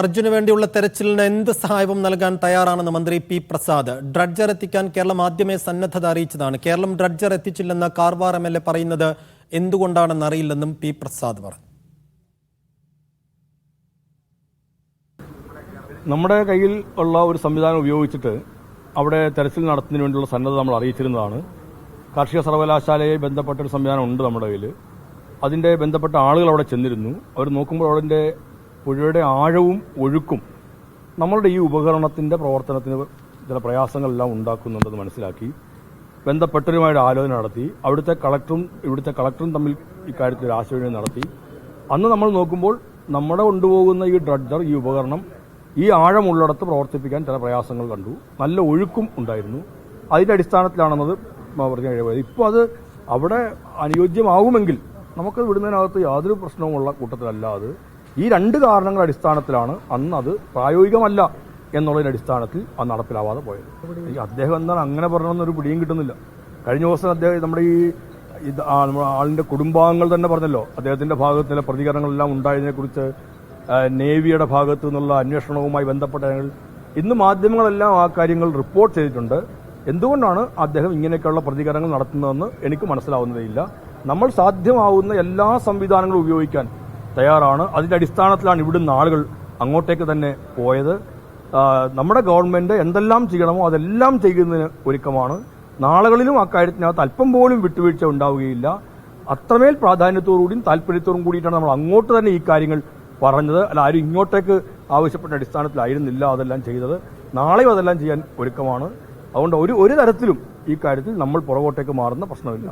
അർജുന് വേണ്ടിയുള്ള തെരച്ചിലിന് എന്ത് സഹായവും നൽകാൻ തയ്യാറാണെന്ന് മന്ത്രി പി പ്രസാദ്. ഡ്രഡ്ജർ എത്തിക്കാൻ കേരളം ആദ്യമേ സന്നദ്ധത അറിയിച്ചതാണ്. കേരളം ഡ്രഡ്ജർ എത്തിച്ചില്ലെന്ന് കാർവാർ എം എൽ പറയുന്നത് എന്തുകൊണ്ടാണെന്ന് അറിയില്ലെന്നും പി പ്രസാദ് പറഞ്ഞു. നമ്മുടെ കയ്യിൽ ഉള്ള ഒരു സംവിധാനം ഉപയോഗിച്ചിട്ട് അവിടെ തെരച്ചിൽ നടത്തുന്നതിന് വേണ്ടിയുള്ള സന്നദ്ധത നമ്മൾ അറിയിച്ചിരുന്നതാണ്. കാർഷിക സർവകലാശാലയെ ബന്ധപ്പെട്ട ഒരു സംവിധാനം ഉണ്ട് നമ്മുടെ കയ്യിൽ. അതിന്റെ ബന്ധപ്പെട്ട ആളുകൾ അവിടെ ചെന്നിരുന്നു. അവർ നോക്കുമ്പോൾ അവിടെ പുഴയുടെ ആഴവും ഒഴുക്കും നമ്മളുടെ ഈ ഉപകരണത്തിന്റെ പ്രവർത്തനത്തിന് ചില പ്രയാസങ്ങളെല്ലാം ഉണ്ടാക്കുന്നുണ്ടെന്ന് മനസ്സിലാക്കി ബന്ധപ്പെട്ടവരുമായിട്ട് ആലോചന നടത്തി അവിടുത്തെ കളക്ടറും ഇവിടുത്തെ കളക്ടറും തമ്മിൽ ഇക്കാര്യത്തിൽ ഒരു ആശയവിനിമയം നടത്തി. അന്ന് നമ്മൾ നോക്കുമ്പോൾ നമ്മുടെ കൊണ്ടുപോകുന്ന ഈ ഡ്രഡ്ജർ ഈ ഉപകരണം ഈ ആഴമുള്ളിടത്ത് പ്രവർത്തിപ്പിക്കാൻ ചില പ്രയാസങ്ങൾ കണ്ടു. നല്ല ഒഴുക്കും ഉണ്ടായിരുന്നു. അതിന്റെ അടിസ്ഥാനത്തിലാണെന്നത് പറഞ്ഞു കഴിയുന്നത് ഇപ്പോൾ അത് അവിടെ അനുയോജ്യമാകുമെങ്കിൽ നമുക്ക് വിടുന്നതിനകത്ത് യാതൊരു പ്രശ്നവുമുള്ള കൂട്ടത്തിലല്ല അത്. ഈ രണ്ട് കാരണങ്ങളുടെ അടിസ്ഥാനത്തിലാണ് അന്ന് അത് പ്രായോഗികമല്ല എന്നുള്ളതിന്റെ അടിസ്ഥാനത്തിൽ അത് നടപ്പിലാവാതെ പോയത്. ഈ അദ്ദേഹം എന്താണ് അങ്ങനെ പറഞ്ഞൊന്നൊരു പിടിയും കിട്ടുന്നില്ല. കഴിഞ്ഞ ദിവസം അദ്ദേഹം നമ്മുടെ ഈ ഇത് ആളിന്റെ കുടുംബാംഗങ്ങൾ തന്നെ പറഞ്ഞല്ലോ. അദ്ദേഹത്തിന്റെ ഭാഗത്ത് ചില പ്രതികരണങ്ങളെല്ലാം ഉണ്ടായതിനെ കുറിച്ച് നേവിയുടെ ഭാഗത്തു നിന്നുള്ള അന്വേഷണവുമായി ബന്ധപ്പെട്ട ഞങ്ങൾ ഇന്ന് മാധ്യമങ്ങളെല്ലാം ആ കാര്യങ്ങൾ റിപ്പോർട്ട് ചെയ്തിട്ടുണ്ട്. എന്തുകൊണ്ടാണ് അദ്ദേഹം ഇങ്ങനെയൊക്കെയുള്ള പ്രതികരണങ്ങൾ നടത്തുന്നതെന്ന് എനിക്ക് മനസ്സിലാവുന്നതേയില്ല. നമ്മൾ സാധ്യമാവുന്ന എല്ലാ സംവിധാനങ്ങളും ഉപയോഗിക്കാൻ തയ്യാറാണ്. അതിന്റെ അടിസ്ഥാനത്തിലാണ് ഇവിടുന്ന് ആളുകൾ അങ്ങോട്ടേക്ക് തന്നെ പോയത്. നമ്മുടെ ഗവൺമെന്റ് എന്തെല്ലാം ചെയ്യണമോ അതെല്ലാം ചെയ്യുന്നതിന് ഒരുക്കമാണ്. നാളുകളിലും അക്കാര്യത്തിനകത്ത് അല്പം പോലും വിട്ടുവീഴ്ച ഉണ്ടാവുകയില്ല. അത്രമേൽ പ്രാധാന്യത്തോടുകൂടിയും താല്പര്യത്തോടും കൂടിയിട്ടാണ് നമ്മൾ അങ്ങോട്ട് തന്നെ ഈ കാര്യങ്ങൾ പറഞ്ഞത്. അല്ല ആരും ഇങ്ങോട്ടേക്ക് ആവശ്യപ്പെട്ട അടിസ്ഥാനത്തിലായിരുന്നില്ല അതെല്ലാം ചെയ്തത്. നാളെയും അതെല്ലാം ചെയ്യാൻ ഒരുക്കമാണ്. അതുകൊണ്ട് ഒരു ഒരു തരത്തിലും ഈ കാര്യത്തിൽ നമ്മൾ പുറകോട്ടേക്ക് മാറുന്ന പ്രശ്നമില്ല.